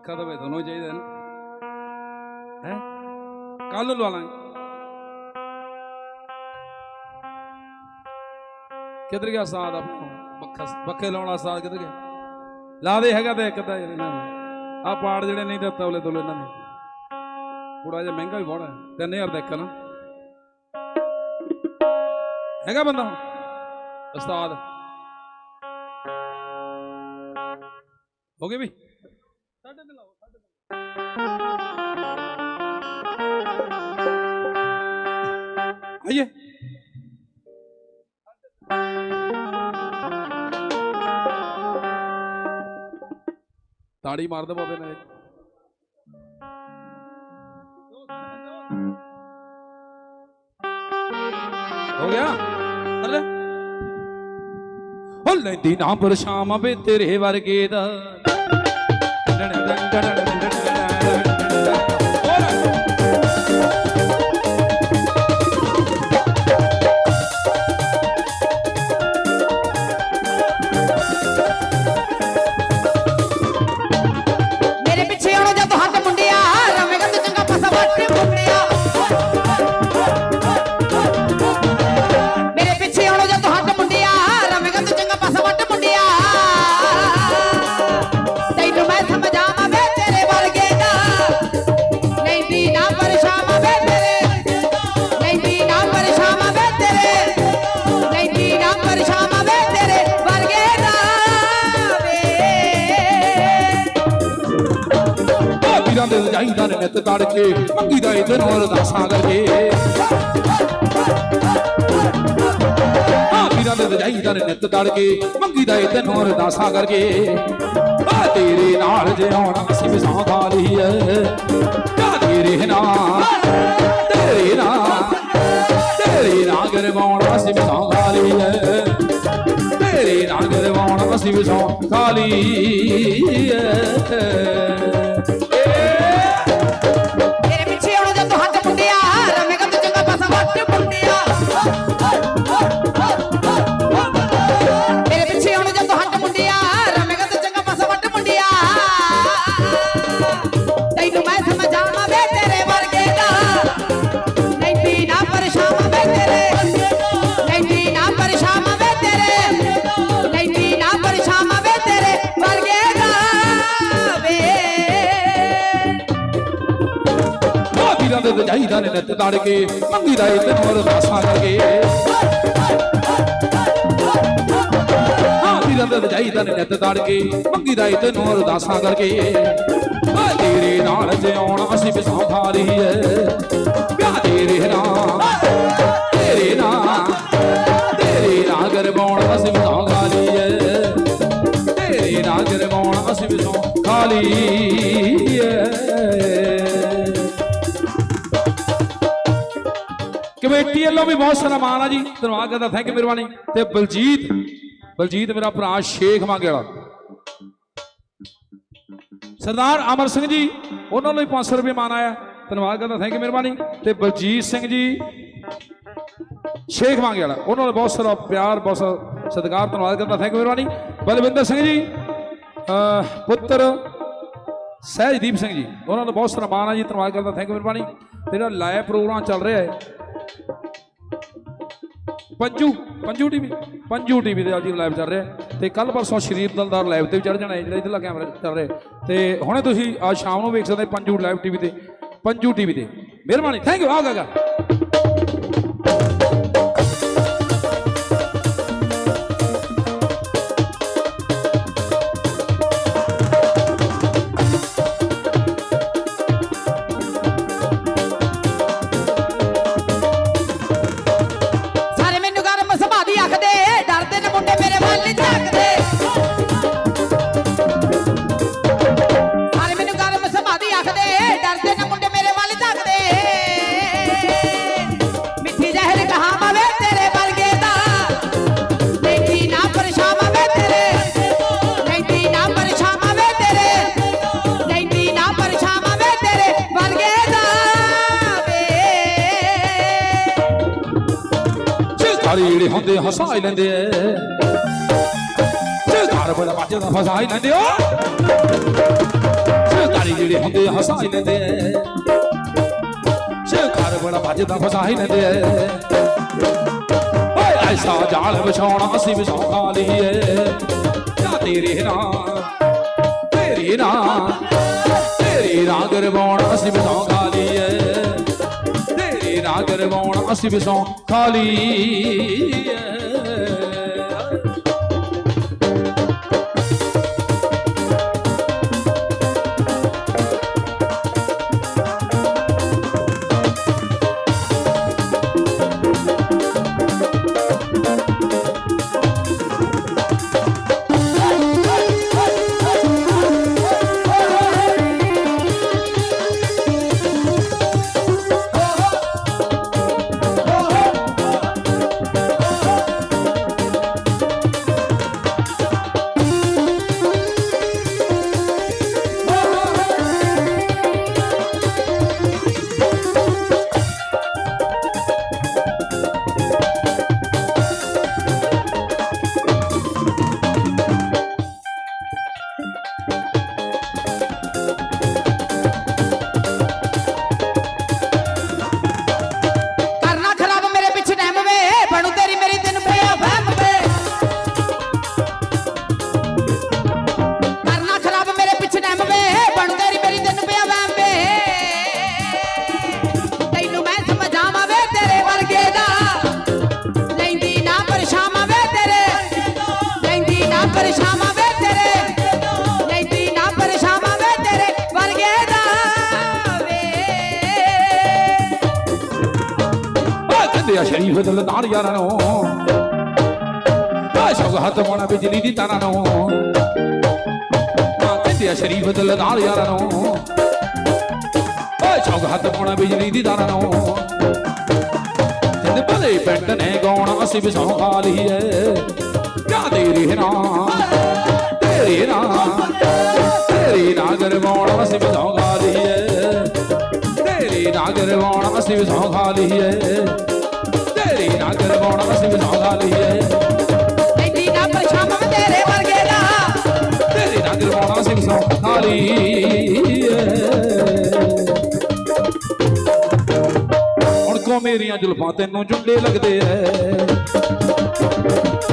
ਪੱਖਾ ਤਾਂ ਵੇ ਤੁਹਾਨੂੰ ਚਾਹੀਦਾ ਨਾ। ਹੈ? ਕੱਲ ਲਵਾ ਲਾਂਗੇ। ਕਿੱਧਰ ਗਿਆ ਸਾਦ ਆਪਣਾ? ਪੱਖਾ ਲਾਉਣਾ ਸਾਦ ਕਿੱਧਰ ਗਿਆ? ਲਾ ਦੇ, ਹੈਗਾ ਤੇ ਇੱਕ ਤਾਂ ਇਹਨਾਂ ਨੂੰ ਆ ਪਾੜ ਜਿਹੜੇ ਨਹੀਂ ਦਿੱਤਾ ਉਹਲੇ ਤੋਲੇ ਇਹਨਾਂ ਨੇ। ਥੋੜਾ ਜਿਹਾ ਮਹਿੰਗਾ ਵੀ ਬੜਾ ਹੈ। 3000 ਦਾ ਇੱਕ ਨਾ। ਹੈਗਾ ਬੰਦਾ? ਉਸਤਾਦ। ਹੋ ਗਏ ਵੀ? ਸਾਡੇ ਤਾੜੀ ਮਾਰ ਦੇ ਬਾਬੇ ਨੇ ਹੋ ਗਿਆ? ਅਰੇ ਹੋ ਲੈਂਦੀ ਨਾ ਪਰਛਾਵਾਂ ਵੇ ਤੇਰੇ ਵਰਗੇ ਦਾ। ਹੋਰ ਆ ਵੀਰਾਂ ਨੇ ਨਿਤ ਤੜਕੇ ਮੰਗੀ ਦਾ ਇਹ ਦਿਨ ਅਰਦਾਸਾਂ ਕਰਕੇ। ਆ ਵੀਰਾਂ ਦੇ ਰਜਾਈਦਾ ਨੇ ਨਿਤ ਤੜਕੇ ਮੰਗੀ ਦਾ ਇਹ ਦਿਨ ਅਰਦਾਸਾਂ ਕਰਕੇ। ਆ ਤੇਰੇ ਨਾਲ ਜੇ ਅਸੀਂ ਵੀ ਸਾਂ ਖਾ ਲਈ ਐ ਕਾ ਤੇਰੇ ਨਾਲ ਤੇਰੇ ਨਾਲ ਤੇਰੇ ਨਾਲ ਗਰਵਾਉਣਾ ਅਸੀਂ ਵੀ ਸਾਂ ਖਾ ਲਈ ਐ ਤੇਰੇ ਨਾਲ ਗਰਵਾਉਣਾ ਅਸੀਂ ਵੀ ਸਾਂ ਖਾ ਲਈ ਐ ਆ ਵੀਰਾਂ ਦੇ ਰਜਾਈਦਾ ਨੇ ਨਿਤ ਤੜ ਕੇ ਮੰਗੀ ਦਾ ਇਹ ਦਿਨ ਦਾਸਾਂ ਕਰਕੇ ਆ ਵੀਰਾਂ ਦੇ ਰਜਾਈਦਾ ਨੇ ਨਿਤ ਤੜ ਕੇ ਮੰਗੀ ਦਾ ਇਹ ਦਿਨ ਦਾਸਾਂ ਕਰਕੇ ਤੇਰੇ ਨਾਲ ਜਿਉਣ ਅਸੀਂ ਵੀ ਸੌਂ ਰਹੀ ਕਮੇਟੀ ਵੱਲੋਂ ਵੀ ਬਹੁਤ ਸਾਰਾ ਮਾਣ ਆ ਜੀ। ਧੰਨਵਾਦ ਕਰਦਾ ਥੈਂਕ ਯੂ ਮਿਹਰਬਾਨੀ। ਤੇ ਬਲਜੀਤ ਬਲਜੀਤ ਮੇਰਾ ਭਰਾ ਸ਼ੇਖ ਮੰਗੇ ਵਾਲਾ। ਸਰਦਾਰ ਅਮਰ ਸਿੰਘ ਜੀ, ਉਹਨਾਂ ਨੂੰ ਵੀ 500 ਰੁਪਏ ਮਾਨ ਆਇਆ। ਧੰਨਵਾਦ ਕਰਦਾ ਥੈਂਕ ਯੂ ਮਿਹਰਬਾਨੀ। ਤੇ ਬਲਜੀਤ ਸਿੰਘ ਜੀ, ਸ਼ੇਖ ਮੰਗੇ ਵਾਲਾ। ਉਹਨਾਂ ਨੂੰ ਬਹੁਤ ਸਾਰਾ ਪਿਆਰ, ਬਹੁਤ ਸਾਰਾ ਸਤਿਕਾਰ ਧੰਨਵਾਦ ਕਰਦਾ ਥੈਂਕ ਯੂ ਮਿਹਰਬਾਨੀ। ਬਲਵਿੰਦਰ ਸਿੰਘ ਜੀ ਪੁੱਤਰ ਸਹਿਜਦੀਪ ਸਿੰਘ ਜੀ, ਉਹਨਾਂ ਨੂੰ ਬਹੁਤ ਸਾਰਾ ਮਾਣ ਆ ਜੀ। ਧੰਨਵਾਦ ਕਰਦਾ ਥੈਂਕ ਯੂ ਮਿਹਰਬਾਨੀ। ਤੇ ਜਿਹੜਾ ਲਾਈਵ ਪ੍ਰੋਗਰਾਮ ਚੱਲ ਰਿਹਾ ਹੈ ਪੰਜੂ ਪੰਜੂ ਟੀਵੀ ਪੰਜੂ ਟੀਵੀ ਤੇ ਅੱਜ ਲਾਈਵ ਚੱਲ ਰਿਹਾ ਹੈ। ਤੇ ਕੱਲ ਪਰਸੋਂ ਸ਼ਰੀਰ ਦਲਦਾਰ ਲਾਈਵ ਤੇ ਵੀ ਚੜ ਜਾਣਾ ਹੈ, ਜਿਹੜਾ ਇਧਰਲਾ ਕੈਮਰਾ ਚੱਲ ਰਿਹਾ ਹੈ। ਤੇ ਹੁਣੇ ਤੁਸੀਂ ਅੱਜ ਸ਼ਾਮ ਨੂੰ ਵੇਖ ਸਕਦੇ ਹੋ ਪੰਜੂ ਲਾਈਵ ਟੀਵੀ ਤੇ, ਪੰਜੂ ਟੀਵੀ ਤੇ। ਮਿਹਰਬਾਨੀ ਥੈਂਕ ਯੂ ਆ ਗਾ ਸਰਕਾਰੀ ਜਿਹੜੇ ਹੁੰਦੇ ਹਸਾ ਹੀ ਲੈਂਦੇ ਐ। ਸਰਕਾਰ ਬੜਾ ਵੱਜਦਾ ਫਸਾ ਹੀ ਲੈਂਦੇ ਓ ਸਰਕਾਰੀ ਜਿਹੜੇ ਹੁੰਦੇ ਹਸਾ ਹੀ ਲੈਂਦੇ ਐ। ਸਰਕਾਰ ਬੜਾ ਵੱਜਦਾ ਫਸਾ ਹੀ ਲੈਂਦੇ ਐ। ਓਏ ਐਸਾ ਜਾਲ ਵਿਛਾਉਣਾ ਅਸੀਂ ਵੀ ਸੌਖਾ ਲਈਏ। ਜਾਂ ਤੇਰੇ ਨਾਲ ਤੇਰੇ ਨਾਲ ਤੇਰੇ ਨਾਲ ਗਰਵਾਉਣਾ ਅਸੀਂ ਵੀ ਸੌਖਾ ਲਈਏ। ਤੇਰੇ ਨਾਲ ਅਸੀਂ ਵੀ ਸੌਖਾ ਕਹਿੰਦੇ ਆ ਯਾਰਾਂ ਨੂੰ। ਓਏ ਸ਼ੌਕ ਹੱਥ ਪਾਉਣਾ ਬਿਜਲੀ ਦੀ ਤਾਰਾਂ ਨੂੰ। ਆ ਕਹਿੰਦੇ ਆ ਸ਼ਰੀਫ ਦਿਲਦਾਰ ਯਾਰਾਂ ਨੂੰ। ਓਏ ਸ਼ੌਕ ਹੱਥ ਪਾਉਣਾ ਬਿਜਲੀ ਦੀ ਤਾਰਾਂ ਨੂੰ। ਜਿੰਦ ਭਲੇ ਪਿੰਡ ਨੇ ਗਾਉਣ, ਅਸੀਂ ਵੀ ਸੌਂ ਖਾ ਲਈਏ। ਕਿਆ ਤੇਰੀ ਨਾਲ ਤੇਰੇ ਨਾਲ ਤੇਰੇ ਨਾਲ ਗਰਵਾਉਣਾ ਅਸੀਂ ਵੀ ਸੌਂ ਖਾ ਲਈਏ। ਤੇਰੀ ਨਾ ਕਰਵਾਉਣਾ ਅਸੀਂ ਵੀ ਸੌਂ ਖਾ ਲਈਏ। ਨਾ ਕਰਵਾਉਣਾ ਅਸੀਂ ਵੀ ਸੌਂ ਖਾ ਲਈਏ। ਲੈਂਦੀ ਨਾ ਪਰਛਾਵਾਂ ਵੇ ਤੇਰੇ ਵਰਗੇ ਦਾ। ਤੇਰੀ ਨਾ ਕਰਵਾਉਣਾ ਅਸੀਂ ਵੀ ਸੌਂ ਖਾ ਲਈਏ। ਹੁਣ ਕੋ ਮੇਰੀਆਂ ਜ਼ੁਲਫਾਂ ਤੈਨੂੰ ਚੁੰਡੇ ਲੱਗਦੇ ਐ।